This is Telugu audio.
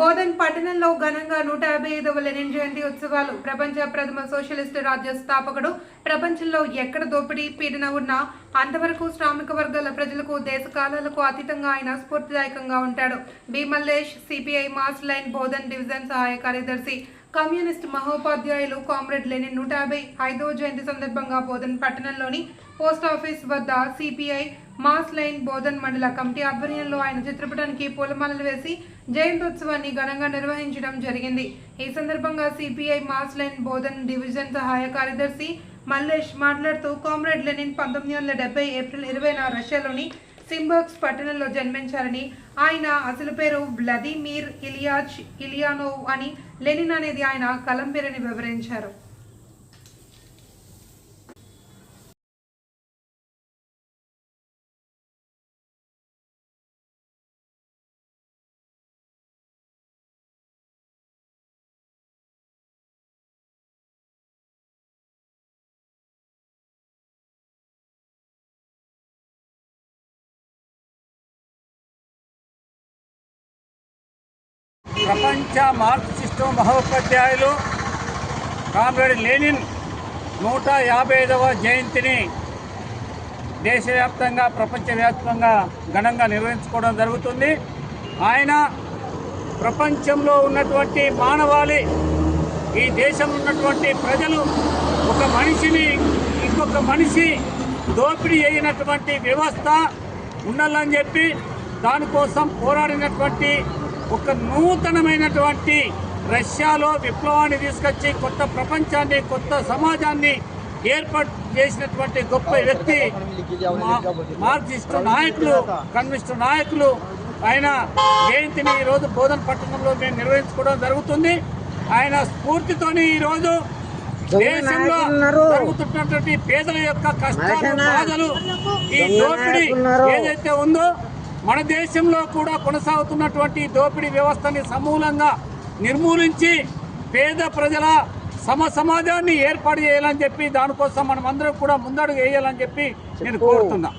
బోధన్ పట్టణంలో ఘనంగా నూట యాభై ఐదవ లెనిన్ జయంతి ఉత్సవాలు ప్రపంచ ప్రథమ సోషలిస్ట్ రాజ్య స్థాపకుడు ప్రపంచంలో ఎక్కడ దోపిడీ పీడన ఉన్నా అంతవరకు శ్రామిక వర్గాల ప్రజలకు దేశ కాలాలకు అతీతంగా ఆయన స్ఫూర్తిదాయకంగా ఉంటాడు. Bhimallesh CPI mass line Bodhan division సహాయ కార్యదర్శి కమ్యూనిస్ట్ మహోపాధ్యాయులు కామ్రేడ్ లెనిన్ నూట యాభై ఐదవ జయంతి సందర్భంగా బోధన్ పట్టణంలోని పోస్ట్ ఆఫీస్ వద్ద సిపిఐ మాస్ లైన్ బోధన్ మండల కమిటీ ఆధ్వర్యంలో ఆయన చిత్రపటానికి పూలమాలలు వేసి జయంతోత్సవాన్ని ఘనంగా నిర్వహించడం జరిగింది. ఈ సందర్భంగా CPI mass line Bodhan division సహాయ కార్యదర్శి మల్లేష్ మాట్లాడుతూ కామ్రేడ్ లెనిన్ పంతొమ్మిది వందల డెబ్బై ఏప్రిల్ ఇరవైన రష్యాలోని సింబర్గ్స్ పట్టణంలో జన్మించారని ఆయన అసలు పేరు వ్లాదిమిర్ ఇలియాచ్ ఇలియానోవ్ అని లెనిన్ అనేది ఆయన కలం పేరని వివరించారు. ప్రపంచ మార్క్సిస్టు మహోపాధ్యాయులు కామ్రేడ్ లెనిన్ నూట యాభై ఐదవ జయంతిని దేశవ్యాప్తంగా ప్రపంచవ్యాప్తంగా ఘనంగా నిర్వహించుకోవడం జరుగుతుంది. ఆయన ప్రపంచంలో ఉన్నటువంటి మానవాళి ఈ దేశంలో ఉన్నటువంటి ప్రజలు ఒక మనిషిని ఇంకొక మనిషి దోపిడీ అయినటువంటి వ్యవస్థ ఉండాలని చెప్పి దానికోసం పోరాడినటువంటి ఒక నూతనమైనటువంటి రష్యాలో విప్లవాన్ని తీసుకొచ్చి కొత్త ప్రపంచాన్ని కొత్త సమాజాన్ని ఏర్పాటు చేసినటువంటి గొప్ప వ్యక్తి మార్క్సిస్టు నాయకులు కమ్యూనిస్టు నాయకులు ఆయన జయంతిని ఈరోజు బోధన పట్టణంలో మేము నిర్వహించుకోవడం జరుగుతుంది. ఆయన స్ఫూర్తితోని ఈరోజు దేశంలో జరుగుతున్నటువంటి పేదల యొక్క కష్టాలు బాధలు ఈ దోపిడీ ఏదైతే ఉందో మన దేశంలో కూడా కొనసాగుతున్నటువంటి దోపిడీ వ్యవస్థని సమూలంగా నిర్మూలించి పేద ప్రజల సమ సమాజాన్ని ఏర్పాటు చేయాలని చెప్పి దానికోసం మనం అందరం కూడా ముందడుగు వేయాలని చెప్పి నేను కోరుతున్నా.